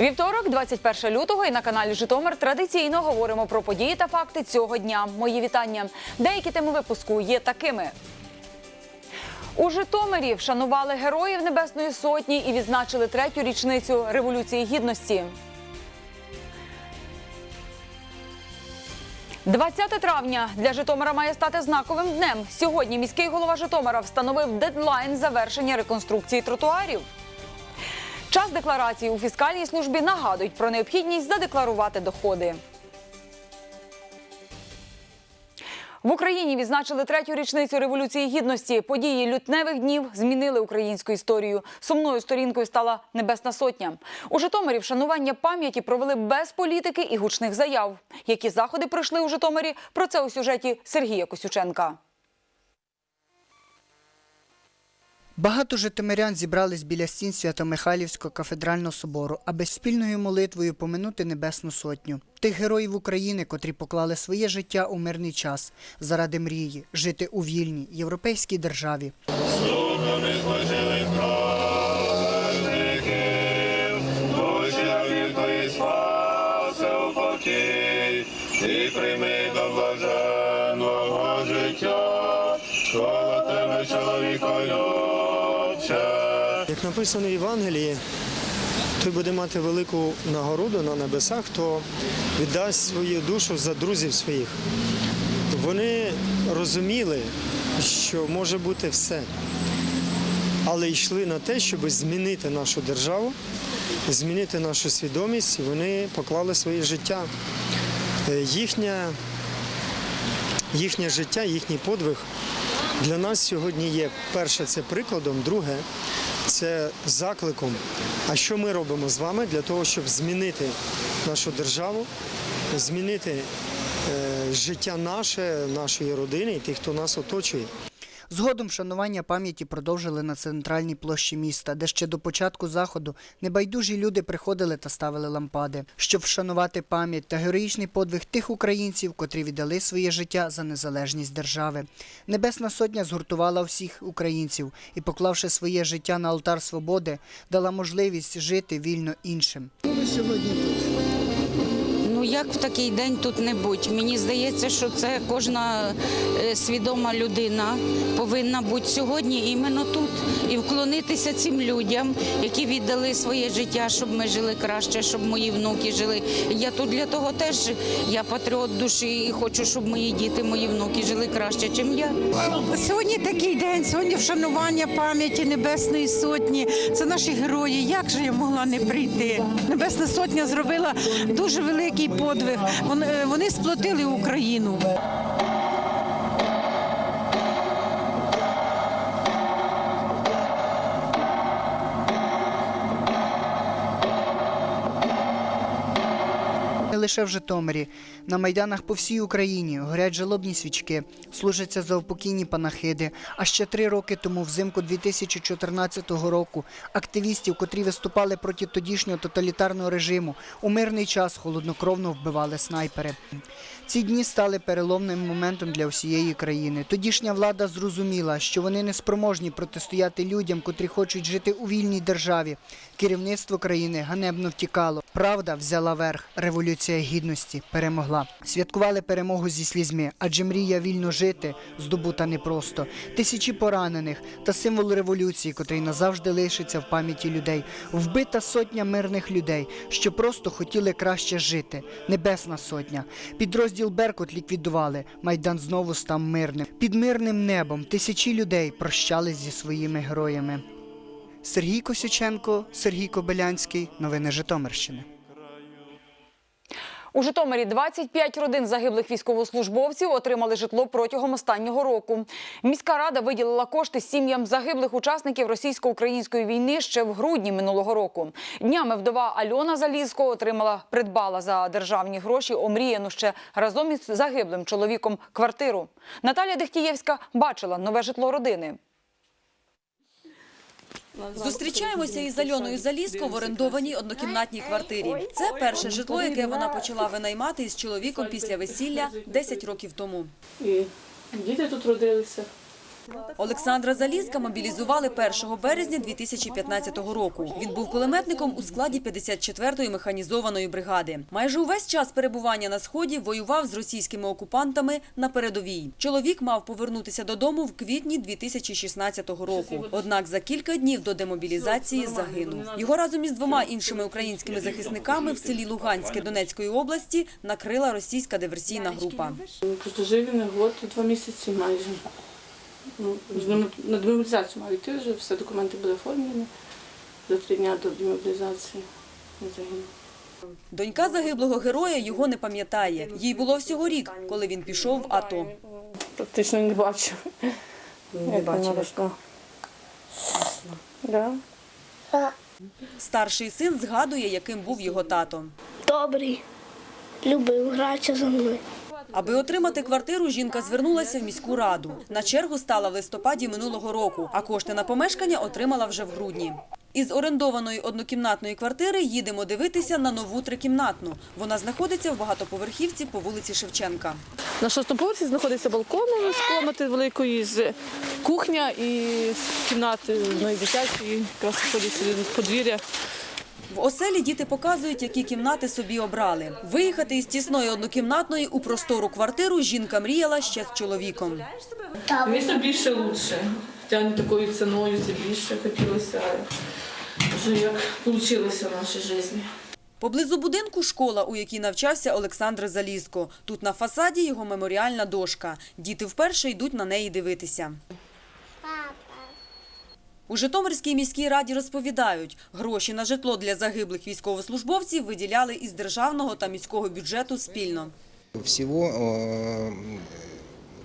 Вівторок, 21 лютого, і на каналі Житомир традиційно говоримо про події та факти цього дня. Мої вітання. Деякі теми випуску є такими. У Житомирі вшанували героїв Небесної Сотні і відзначили третю річницю Революції Гідності. 20 травня для Житомира має стати знаковим днем. Сьогодні міський голова Житомира встановив дедлайн завершення реконструкції тротуарів. Час декларації у фіскальній службі нагадують про необхідність задекларувати доходи. В Україні відзначили третю річницю революції гідності. Події лютневих днів змінили українську історію. Сумною сторінкою стала Небесна Сотня. У Житомирі вшанування пам'яті провели без політики і гучних заяв. Які заходи пройшли у Житомирі? Про це у сюжеті Сергія Косюченка. Багато житомирян зібрались біля стін Свято-Михайлівського кафедрального собору, аби спільною молитвою поминути Небесну Сотню. Тих героїв України, котрі поклали своє життя у мирний час заради мрії жити у вільній європейській державі. Слухами служили написано в Євангелії, той буде мати велику нагороду на небесах, хто віддасть свою душу за друзів своїх. Вони розуміли, що може бути все, але йшли на те, щоб змінити нашу державу, змінити нашу свідомість, вони поклали своє життя. Е, Їхня, їхнє життя, їхній подвиг для нас сьогодні є перше це прикладом, друге це закликом. А що ми робимо з вами для того, щоб змінити нашу державу, змінити е, життя наше, нашої родини і тих, хто нас оточує. Згодом вшанування пам'яті продовжили на центральній площі міста, де ще до початку заходу небайдужі люди приходили та ставили лампади, щоб вшанувати пам'ять та героїчний подвиг тих українців, котрі віддали своє життя за незалежність держави. Небесна сотня згуртувала всіх українців і, поклавши своє життя на алтар свободи, дала можливість жити вільно іншим. Ну як в такий день тут не будь? Мені здається, що це кожна е, свідома людина повинна бути сьогодні іменно тут і вклонитися цим людям, які віддали своє життя, щоб ми жили краще, щоб мої внуки жили. Я тут для того теж я патріот душі і хочу, щоб мої діти, мої внуки жили краще, ніж я. Сьогодні такий день, сьогодні вшанування пам'яті Небесної Сотні. Це наші герої. Як же я могла не прийти? Небесна Сотня зробила дуже великий подвиг. Вони, вони сплотили Україну. Лише в Житомирі, на майданах по всій Україні горять жалобні свічки, служаться заупокійні панахиди. А ще три роки тому, взимку 2014 року, активістів, котрі виступали проти тодішнього тоталітарного режиму, у мирний час холоднокровно вбивали снайпери. Ці дні стали переломним моментом для всієї країни. Тодішня влада зрозуміла, що вони не спроможні протистояти людям, котрі хочуть жити у вільній державі. Керівництво країни ганебно втікало. Правда взяла верх. Революція гідності перемогла. Святкували перемогу зі слізьми, адже мрія вільно жити здобута непросто. Тисячі поранених та символ революції, котрий назавжди лишиться в пам'яті людей. Вбита сотня мирних людей, що просто хотіли краще жити. Небесна сотня. Підрозділ Беркут ліквідували. Майдан знову став мирним. Під мирним небом тисячі людей прощались зі своїми героями. Сергій Косюченко, Сергій Кобилянський. Новини Житомирщини. У Житомирі 25 родин загиблих військовослужбовців отримали житло протягом останнього року. Міська рада виділила кошти сім'ям загиблих учасників російсько-української війни ще в грудні минулого року. Днями вдова Альона Залізко отримала придбала за державні гроші омріяну ще разом із загиблим чоловіком квартиру. Наталя Дехтієвська бачила нове житло родини. Зустрічаємося із Альоною Залізко в орендованій однокімнатній квартирі. Це перше житло, яке вона почала винаймати із чоловіком після весілля 10 років тому. І діти тут родилися. Олександра Залізка мобілізували 1 березня 2015 року. Він був кулеметником у складі 54-ї механізованої бригади. Майже увесь час перебування на сході воював з російськими окупантами на передовій. Чоловік мав повернутися додому в квітні 2016 року. Однак за кілька днів до демобілізації загинув. Його разом із двома іншими українськими захисниками в селі Луганське Донецької області накрила російська диверсійна група. Просто жив він год два місяці майже. Ну, на демобілізацію мав йти вже, все документи були оформлені. За три дні до демобілізації він загинув. Донька загиблого героя його не пам'ятає. Їй було всього рік, коли він пішов в АТО. Практично не бачив. Не бачив. Да. Старший син згадує, яким був його тато. Добрий, любив гратися за мною. Аби отримати квартиру, жінка звернулася в міську раду. На чергу стала в листопаді минулого року, а кошти на помешкання отримала вже в грудні. Із орендованої однокімнатної квартири їдемо дивитися на нову трикімнатну. Вона знаходиться в багатоповерхівці по вулиці Шевченка. На шостому поверсі знаходиться балкон з комнати великої, з кухня і з кімнати ну, і дитячої, якраз подвір'я. В оселі діти показують, які кімнати собі обрали. Виїхати із тісної однокімнатної у простору квартиру жінка мріяла ще з чоловіком. Звісно, більше лучше. Хоча не такою ціною, це більше хотілося. Вже як вийшло в нашій житті. Поблизу будинку школа, у якій навчався Олександр Залізко. Тут на фасаді його меморіальна дошка. Діти вперше йдуть на неї дивитися. У Житомирській міській раді розповідають, гроші на житло для загиблих військовослужбовців виділяли із державного та міського бюджету спільно. Всего э,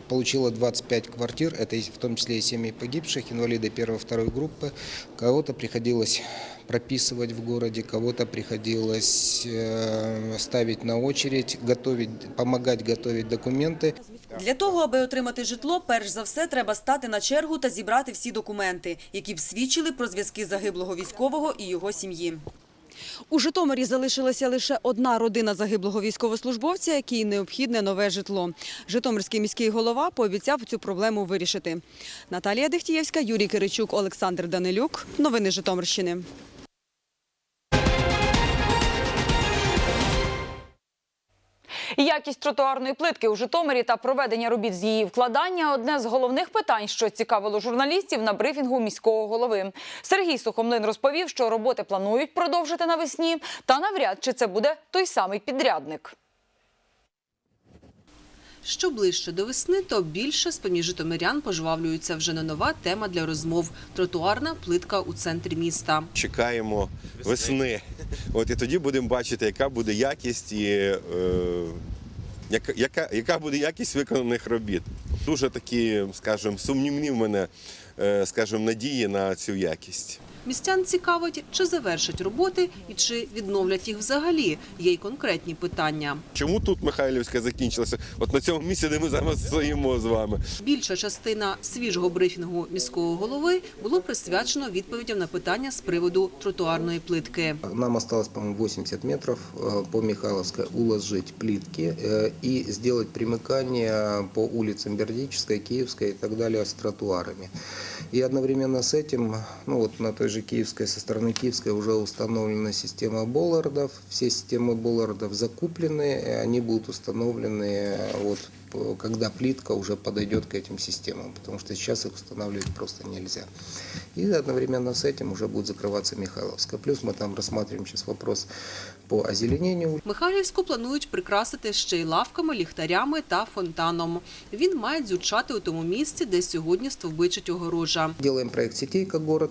получила 25 квартир, это и в том числе и семьи погибших, инвалиды первой второй группы. Кого-то приходилось прописывать в городе, кого-то приходилось э, ставить на очередь, готовить, помогать готовить документы. Для того, аби отримати житло, перш за все треба стати на чергу та зібрати всі документи, які б свідчили про зв'язки загиблого військового і його сім'ї. У Житомирі залишилася лише одна родина загиблого військовослужбовця, якій необхідне нове житло. Житомирський міський голова пообіцяв цю проблему вирішити. Наталія Дехтієвська, Юрій Киричук, Олександр Данилюк. Новини Житомирщини. Якість тротуарної плитки у Житомирі та проведення робіт з її вкладання одне з головних питань, що цікавило журналістів на брифінгу міського голови. Сергій Сухомлин розповів, що роботи планують продовжити навесні, та навряд чи це буде той самий підрядник. Що ближче до весни, то більше з-поміж житомирян пожвавлюється вже не нова тема для розмов – тротуарна плитка у центрі міста. Чекаємо весни. От і тоді будемо бачити, яка буде якість і е, яка, яка, яка буде якість виконаних робіт. Дуже такі, скажімо, сумнівні в мене, е, скажімо, надії на цю якість. Містян цікавить, чи завершать роботи і чи відновлять їх взагалі. Є й конкретні питання. Чому тут Михайлівська закінчилася? От на цьому місці, де ми зараз стоїмо з вами. Більша частина свіжого брифінгу міського голови було присвячено відповідям на питання з приводу тротуарної плитки. Нам осталось, по-моему, 80 метров э, по Михайловской уложить плитки э, и сделать примыкание по улицам Бердической, Киевской и так далее с тротуарами. И одновременно с этим, ну вот на той же Киевской, со стороны Киевской уже установлена система Боллардов. Все системы Боллардов закуплены, и они будут установлены э, вот п- когда плитка уже подойдет к этим системам, потому что сейчас их устанавливать просто нельзя. И одновременно с этим уже будет закрываться Михайловская. Плюс мы там рассматриваем сейчас вопрос по озеленению. Михайлівську планують прикрасити ще й лавками, ліхтарями та фонтаном. Він має дзючати у тому місці, де сьогодні стовбичить огорожа. Делаем проект сетей как город,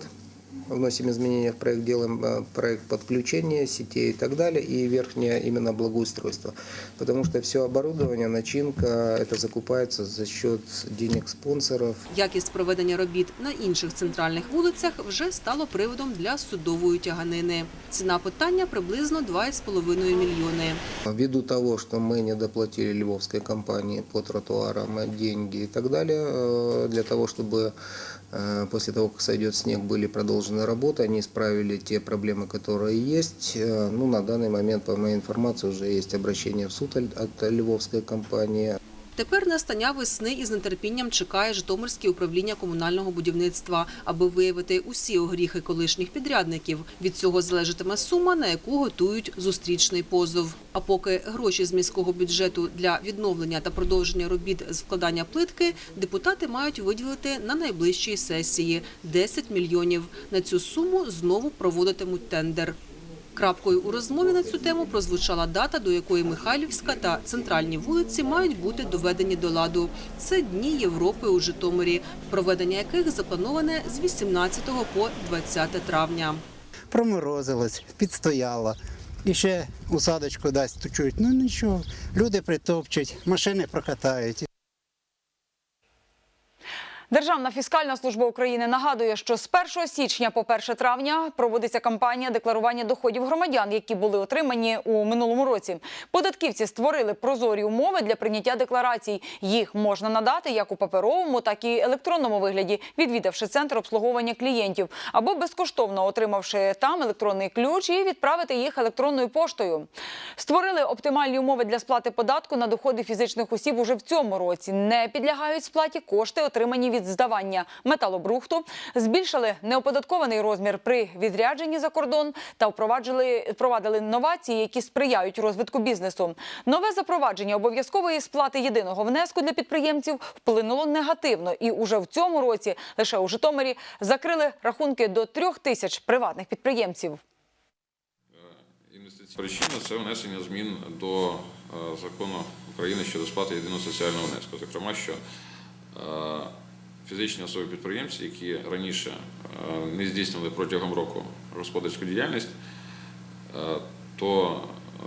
вносим изменения в проект, делаем э, проект подключения сетей и так далее, и верхнее именно благоустройство. Потому что все оборудование, начинка, это закупается за счет денег спонсоров. Якість проведення робіт на інших центральних вулицях вже стало приводом для судової тяганини. Ціна питання приблизно 2,5 мільйони. Ввиду того, что мы не доплатили львовской компании по тротуарам э, деньги и так далее, э, для того, чтобы э, после того, как сойдет снег, были продолжены работы, они исправили те проблемы, которые есть. Э, Ну, на данный момент, по моей информации, уже есть обращение в суд от от львовской компании. Тепер настання весни із нетерпінням чекає Житомирське управління комунального будівництва, аби виявити усі огріхи колишніх підрядників. Від цього залежатиме сума, на яку готують зустрічний позов. А поки гроші з міського бюджету для відновлення та продовження робіт з вкладання плитки депутати мають виділити на найближчій сесії 10 мільйонів. На цю суму знову проводитимуть тендер. Крапкою у розмові на цю тему прозвучала дата, до якої Михайлівська та центральні вулиці мають бути доведені до ладу. Це Дні Європи у Житомирі, проведення яких заплановане з 18 по 20 травня. проморозилось, підстояло. І ще усадочку дасть тучуть. Ну нічого, люди притопчуть, машини прокатають. Державна фіскальна служба України нагадує, що з 1 січня по 1 травня проводиться кампанія декларування доходів громадян, які були отримані у минулому році. Податківці створили прозорі умови для прийняття декларацій. Їх можна надати як у паперовому, так і електронному вигляді, відвідавши центр обслуговування клієнтів, або безкоштовно отримавши там електронний ключ і відправити їх електронною поштою. Створили оптимальні умови для сплати податку на доходи фізичних осіб уже в цьому році. Не підлягають сплаті кошти, отримані від здавання металобрухту, збільшили неоподаткований розмір при відрядженні за кордон та впровадили новації, які сприяють розвитку бізнесу. Нове запровадження обов'язкової сплати єдиного внеску для підприємців вплинуло негативно, і уже в цьому році лише у Житомирі закрили рахунки до трьох тисяч приватних підприємців. Інвестиційна причина це внесення змін до е, закону України щодо сплати єдиного соціального внеску. Зокрема, що е, фізичні особи підприємці, які раніше е, не здійснили протягом року господарську діяльність, е, то е,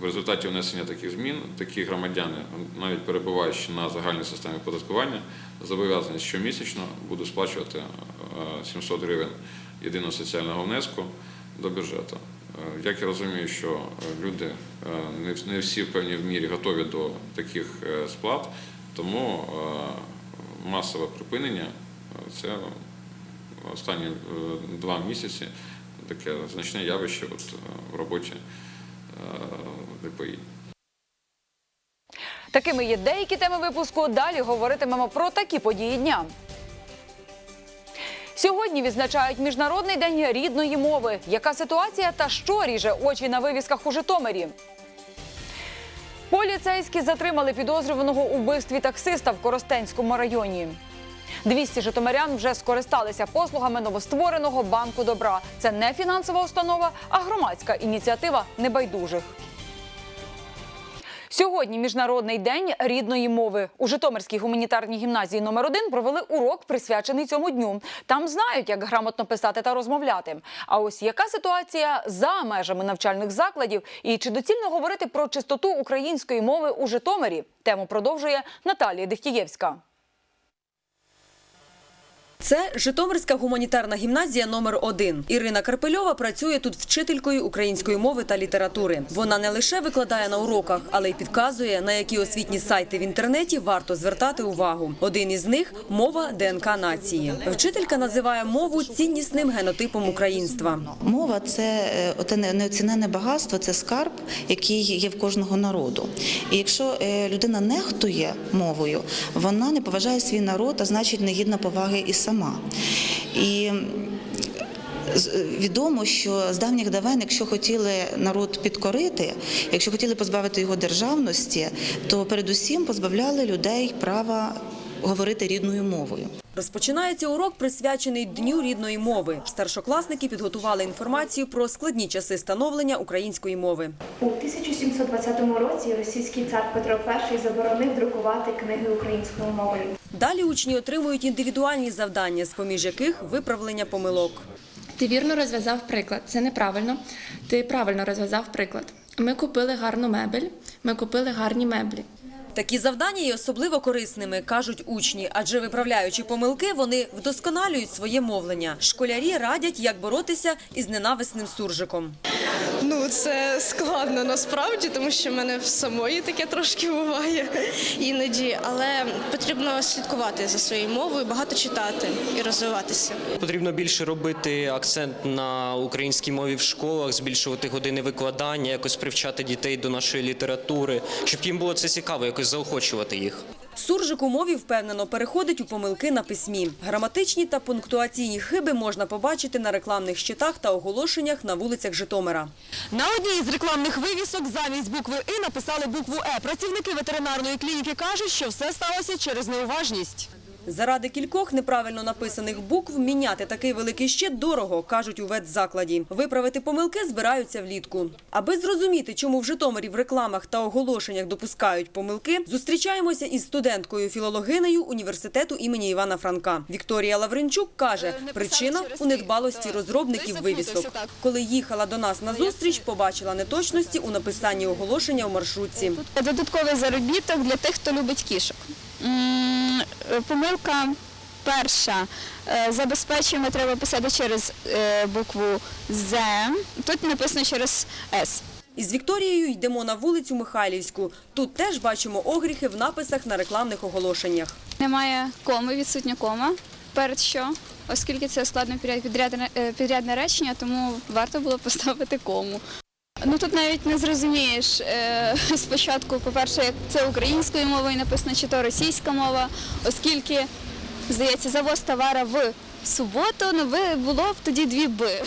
в результаті внесення таких змін такі громадяни, навіть перебуваючи на загальній системі оподаткування, зобов'язані щомісячно будуть сплачувати е, 700 гривень єдиного соціального внеску до бюджету. Як я розумію, що люди не всі в певній мірі готові до таких сплат, тому масове припинення це останні е, два місяці таке значне явище от, е, в роботі е, ДПІ. Такими є деякі теми випуску. Далі говоритимемо про такі події дня. Сьогодні відзначають Міжнародний день рідної мови. Яка ситуація та що ріже очі на вивісках у Житомирі? Поліцейські затримали підозрюваного у вбивстві таксиста в Коростенському районі. 200 житомирян вже скористалися послугами новоствореного банку добра. Це не фінансова установа, а громадська ініціатива небайдужих. Сьогодні міжнародний день рідної мови. У Житомирській гуманітарній гімназії номер 1 провели урок, присвячений цьому дню. Там знають, як грамотно писати та розмовляти. А ось яка ситуація за межами навчальних закладів і чи доцільно говорити про чистоту української мови у Житомирі? Тему продовжує Наталія Дехтієвська. Це Житомирська гуманітарна гімназія номер 1 Ірина Карпельова працює тут вчителькою української мови та літератури. Вона не лише викладає на уроках, але й підказує, на які освітні сайти в інтернеті варто звертати увагу. Один із них мова ДНК нації. Вчителька називає мову ціннісним генотипом українства. Мова це е, оте не- неоціненне багатство, це скарб, який є в кожного народу. І якщо е, людина нехтує мовою, вона не поважає свій народ, а значить не гідна поваги і сама. І е, Відомо, що з давніх давен, якщо хотіли народ підкорити, якщо хотіли позбавити його державності, то передусім позбавляли людей права говорити рідною мовою. Розпочинається урок, присвячений Дню рідної мови. Старшокласники підготували інформацію про складні часи становлення української мови. У 1720 році російський цар Петро І заборонив друкувати книги українською мовою. Далі учні отримують індивідуальні завдання, з поміж яких виправлення помилок. Ти вірно розв'язав приклад. Це неправильно. Ти правильно розв'язав приклад. Ми купили гарну мебель. Ми купили гарні меблі. Такі завдання є особливо корисними, кажуть учні, адже виправляючи помилки, вони вдосконалюють своє мовлення. Школярі радять, як боротися із ненависним суржиком. Ну, це складно насправді, тому що в мене в самої таке трошки буває іноді, але потрібно слідкувати за своєю мовою, багато читати і розвиватися. Потрібно більше робити акцент на українській мові в школах, збільшувати години викладання, якось привчати дітей до нашої літератури, щоб їм було це цікаво, якось заохочувати їх. Суржик у мові впевнено переходить у помилки на письмі. Граматичні та пунктуаційні хиби можна побачити на рекламних щитах та оголошеннях на вулицях Житомира. На одній з рекламних вивісок замість букви «и» написали букву «е». Працівники ветеринарної клініки кажуть, що все сталося через неуважність. Заради кількох неправильно написаних букв міняти такий великий щит дорого, кажуть у ветзакладі. Виправити помилки збираються влітку. Аби зрозуміти, чому в Житомирі в рекламах та оголошеннях допускають помилки, зустрічаємося із студенткою філологинею університету імені Івана Франка. Вікторія Лавренчук каже, причина у недбалості розробників вивісок. Коли їхала до нас на зустріч, побачила неточності у написанні оголошення в маршрутці. Додатковий заробіток для тих, хто любить кішок. Е, Помилка перша. Е, Забезпечуємо треба писати через е, букву З. Тут написано через С. Із Вікторією йдемо на вулицю Михайлівську. Тут теж бачимо огріхи в написах на рекламних оголошеннях. Немає коми, відсутня кома. Перед що? Оскільки це складно підряд- підрядне, підрядне речення, тому варто було поставити кому. Ну тут навіть не зрозумієш е, спочатку, по-перше, як це українською мовою написано, чи то російська мова, оскільки, здається, завоз товара в суботу, ну було б тоді дві би.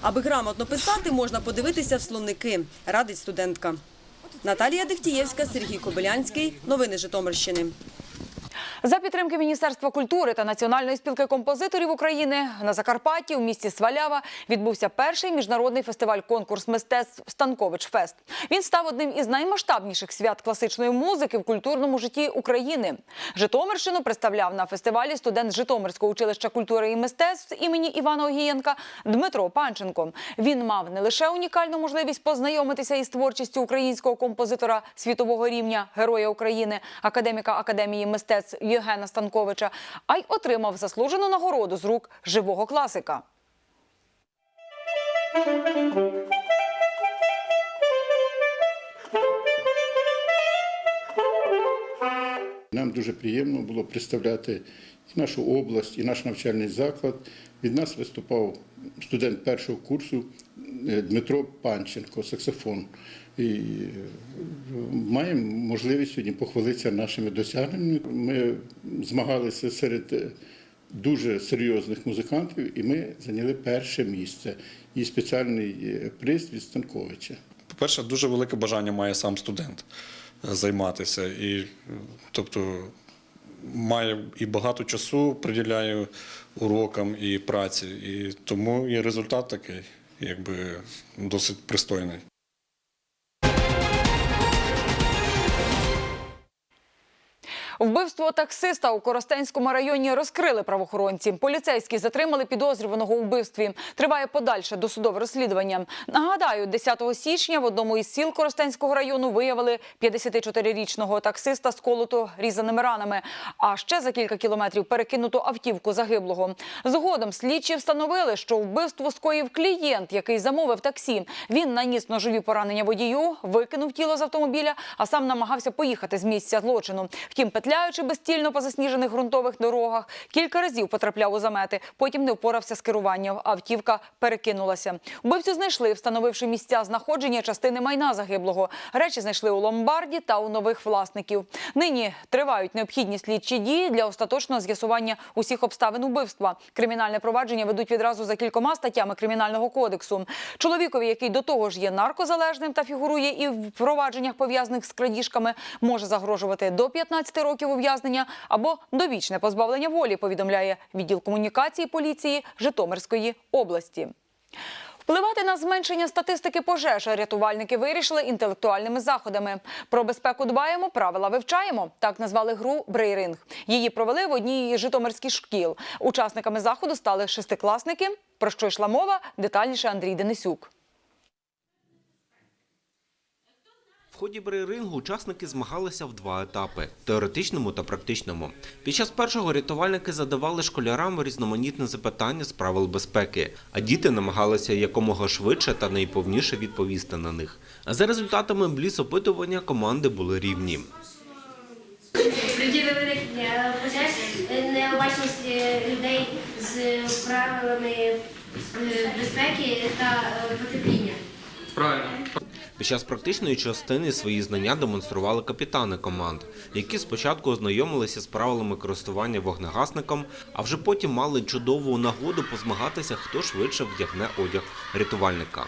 Аби грамотно писати, можна подивитися в словники, радить студентка. Наталія Дехтієвська, Сергій Кобилянський. Новини Житомирщини. За підтримки Міністерства культури та Національної спілки композиторів України на Закарпатті у місті Свалява відбувся перший міжнародний фестиваль-конкурс мистецтв Станкович Фест. Він став одним із наймасштабніших свят класичної музики в культурному житті України. Житомирщину представляв на фестивалі студент Житомирського училища культури і мистецтв імені Івана Огієнка Дмитро Панченко. Він мав не лише унікальну можливість познайомитися із творчістю українського композитора світового рівня, героя України, академіка Академії мистецтв Євгена Станковича, а й отримав заслужену нагороду з рук живого класика. Нам дуже приємно було представляти і нашу область, і наш навчальний заклад. Від нас виступав студент першого курсу Дмитро Панченко, саксофон. І е, маємо можливість сьогодні похвалитися нашими досягненнями. Ми змагалися серед е, дуже серйозних музикантів, і ми зайняли перше місце. І спеціальний е, приз від Станковича. По-перше, дуже велике бажання має сам студент е, займатися. І, е, тобто, має і багато часу приділяє урокам і праці. І тому і результат такий, якби досить пристойний. Вбивство таксиста у Коростенському районі розкрили правоохоронці. Поліцейські затримали підозрюваного у вбивстві. Триває подальше досудове розслідування. Нагадаю, 10 січня в одному із сіл Коростенського району виявили 54-річного таксиста з колото різаними ранами. А ще за кілька кілометрів перекинуту автівку загиблого. Згодом слідчі встановили, що вбивство скоїв клієнт, який замовив таксі. Він наніс ножові поранення водію, викинув тіло з автомобіля, а сам намагався поїхати з місця злочину. Втім, петляючи безстільно по засніжених ґрунтових дорогах, кілька разів потрапляв у замети. Потім не впорався з керуванням. Автівка перекинулася. Убивцю знайшли, встановивши місця знаходження частини майна загиблого. Речі знайшли у ломбарді та у нових власників. Нині тривають необхідні слідчі дії для остаточного з'ясування усіх обставин убивства. Кримінальне провадження ведуть відразу за кількома статтями кримінального кодексу. Чоловікові, який до того ж є наркозалежним та фігурує і в провадженнях пов'язаних з крадіжками, може загрожувати до 15 років ув'язнення або довічне позбавлення волі. Повідомляє відділ комунікації поліції Житомирської області. Впливати на зменшення статистики пожеж рятувальники вирішили інтелектуальними заходами. Про безпеку дбаємо, правила вивчаємо. Так назвали гру Брейринг. Її провели в одній із житомирських шкіл. Учасниками заходу стали шестикласники. Про що йшла мова? Детальніше Андрій Денисюк. В ході брерингу учасники змагалися в два етапи – теоретичному та практичному. Під час першого рятувальники задавали школярам різноманітне запитання з правил безпеки, а діти намагалися якомога швидше та найповніше відповісти на них. А за результатами бліц-опитування команди були рівні. Виникнення пожеж необачність людей з правилами е, безпеки та е, потепління. Правильно. Під час практичної частини свої знання демонстрували капітани команд, які спочатку ознайомилися з правилами користування вогнегасником, а вже потім мали чудову нагоду позмагатися, хто швидше вдягне одяг рятувальника.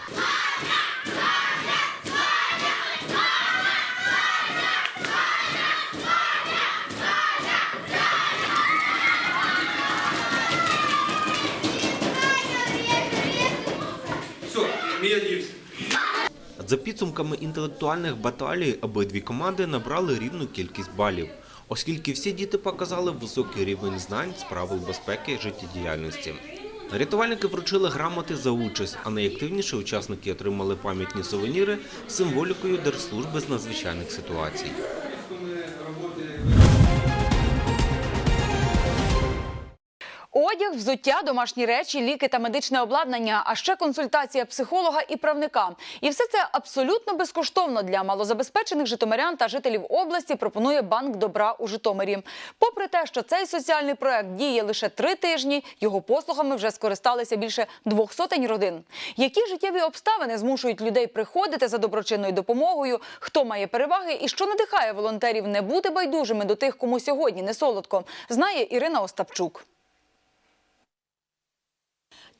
За підсумками інтелектуальних баталій обидві команди набрали рівну кількість балів, оскільки всі діти показали високий рівень знань з правил безпеки життєдіяльності. Рятувальники вручили грамоти за участь, а найактивніші учасники отримали пам'ятні сувеніри з символікою Держслужби з надзвичайних ситуацій. Одяг, взуття, домашні речі, ліки та медичне обладнання, а ще консультація психолога і правника. І все це абсолютно безкоштовно для малозабезпечених житомирян та жителів області. Пропонує банк добра у Житомирі. Попри те, що цей соціальний проект діє лише три тижні, його послугами вже скористалися більше двох сотень родин. Які життєві обставини змушують людей приходити за доброчинною допомогою? Хто має переваги і що надихає волонтерів не бути байдужими до тих, кому сьогодні не солодко, знає Ірина Остапчук.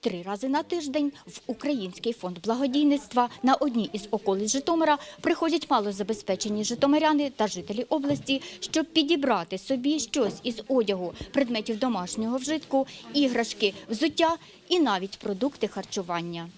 Три рази на тиждень в Український фонд благодійництва на одній із околиць Житомира приходять малозабезпечені житомиряни та жителі області, щоб підібрати собі щось із одягу, предметів домашнього вжитку, іграшки, взуття і навіть продукти харчування.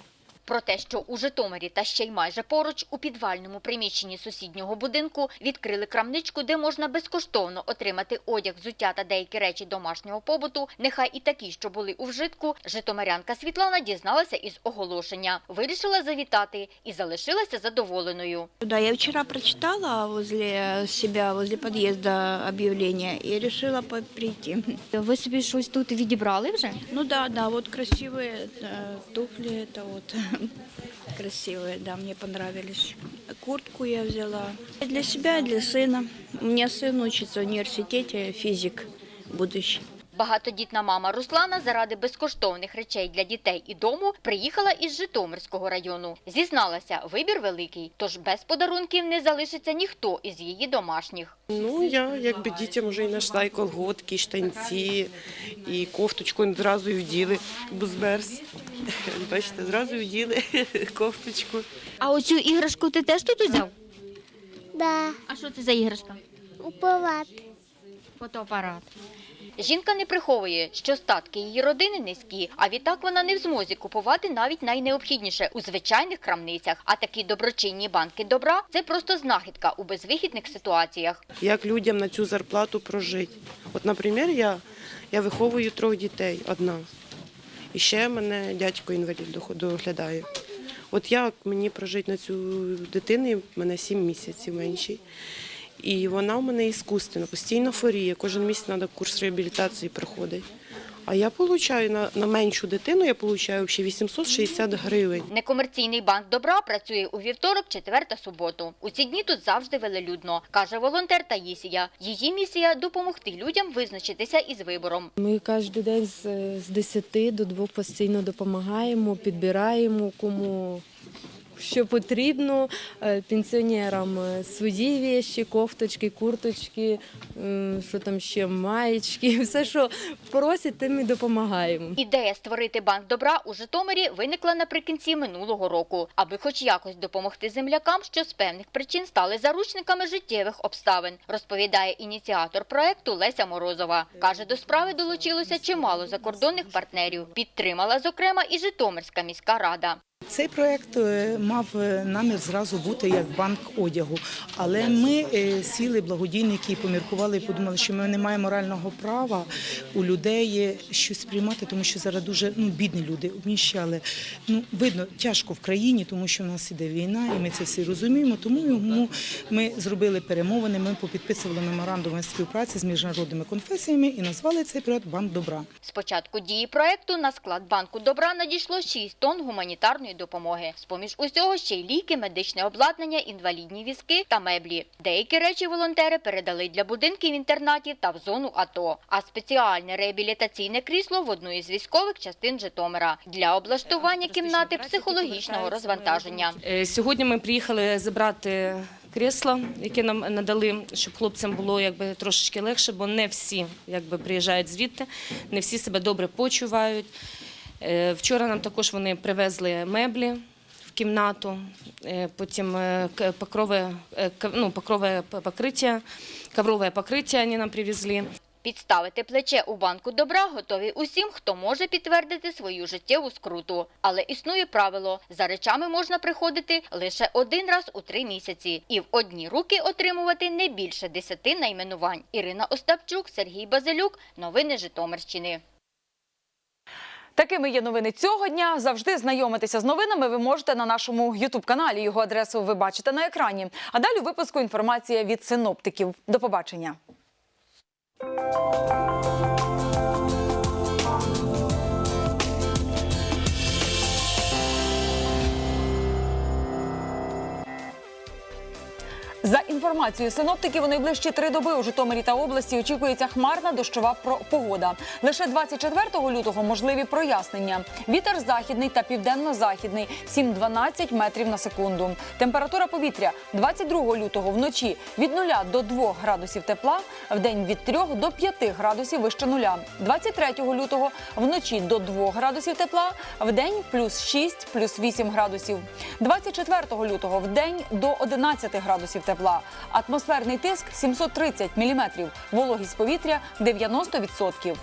Про те, що у Житомирі та ще й майже поруч у підвальному приміщенні сусіднього будинку відкрили крамничку, де можна безкоштовно отримати одяг, взуття та деякі речі домашнього побуту, нехай і такі, що були у вжитку, житомирянка Світлана дізналася із оголошення. Вирішила завітати і залишилася задоволеною. Да, я вчера прочитала возле себя, возле подъезда объявление и решила по- прийти. Ви собі щось тут відібрали вже? Ну да, да, вот красивые э, туфли, это вот красивые, да, мне понравились. Куртку я взяла. И Для себя, и для сына. У меня сын учится в университете, физик будущий. Багатодітна мама Руслана заради безкоштовних речей для дітей і дому приїхала із Житомирського району. Зізналася, вибір великий, тож без подарунків не залишиться ніхто із її домашніх. Ну, я якби дітям вже і знайшла і колготки, і штанці, і кофточку зразу й вділи, бо змерз. Бачите, зразу й вділи кофточку. А оцю іграшку ти теж тут взяв? Да, А що це за іграшка? уповати. Фотоапарат. Жінка не приховує, що статки її родини низькі, а відтак вона не в змозі купувати навіть найнеобхідніше у звичайних крамницях. А такі доброчинні банки добра це просто знахідка у безвихідних ситуаціях. Як людям на цю зарплату прожити? От, наприклад, я, я виховую трьох дітей одна. І ще мене дядько інвалід доглядає. От як мені прожити на цю дитину, в мене 7 місяців менший. І вона в мене іскусственно, постійно хворіє. Кожен місяць треба курс реабілітації проходить. А я получаю на, на меншу дитину, я получаю взагалі 860 гривень. Некомерційний банк добра працює у вівторок, четвер та суботу. У ці дні тут завжди велелюдно, каже волонтер Таїсія. Її місія допомогти людям визначитися із вибором. Ми кожен день з, з 10 до 2 постійно допомагаємо, підбираємо кому що потрібно е, пенсіонерам е, свої віші, кофточки, курточки, що там ще маєчки, все, що просять, тим і допомагаємо. Ідея створити банк добра у Житомирі виникла наприкінці минулого року, аби хоч якось допомогти землякам, що з певних причин стали заручниками життєвих обставин, розповідає ініціатор проекту Леся Морозова. Каже, до справи долучилося чимало закордонних партнерів. Підтримала, зокрема, і Житомирська міська рада. Цей проект е, мав е, намір зразу бути як банк одягу, але ми е, сіли благодійники поміркували і подумали, що ми не маємо морального права у людей щось приймати, тому що зараз дуже ну, бідні люди обніщали. Ну, видно, тяжко в країні, тому що в нас іде війна, і ми це всі розуміємо. Тому йому ми зробили перемовини. Ми попідписували меморандуми співпраці з міжнародними конфесіями і назвали цей проект Банк добра. З початку дії проекту на склад банку добра надійшло 6 тонн гуманітарної допомоги. З-поміж усього ще й ліки, медичне обладнання, інвалідні візки та меблі. Деякі речі волонтери передали для будинків інтернатів та в зону АТО. А спеціальне реабілітаційне крісло в одну із військових частин Житомира для облаштування кімнати психологічного розвантаження. Е, Сьогодні ми приїхали забрати кресло, яке нам надали, щоб хлопцям було якби трошечки легше, бо не всі якби приїжджають звідти, не всі себе добре почувають. Е, Вчора нам також вони привезли меблі в кімнату, е, потім е, покрове, ну, покрове покриття, коврове покриття вони нам привезли. Підставити плече у банку добра готові усім, хто може підтвердити свою життєву скруту. Але існує правило: за речами можна приходити лише один раз у три місяці і в одні руки отримувати не більше десяти найменувань. Ірина Остапчук, Сергій Базилюк. Новини Житомирщини. Такими є новини цього дня. Завжди знайомитися з новинами ви можете на нашому Ютуб-каналі. Його адресу ви бачите на екрані. А далі у випуску інформація від синоптиків. До побачення. За інформацією синоптиків, у найближчі три доби у Житомирі та області очікується хмарна дощова погода. Лише 24 лютого можливі прояснення. Вітер західний та південно-західний 7-12 метрів на секунду. Температура повітря 22 лютого вночі від 0 до 2 градусів тепла, в день від 3 до 5 градусів вище нуля. 23 лютого вночі до 2 градусів тепла, в день плюс 6, плюс 8 градусів. 24 лютого в день до 11 градусів тепла. Атмосферний тиск 730 міліметрів. Вологість повітря 90%.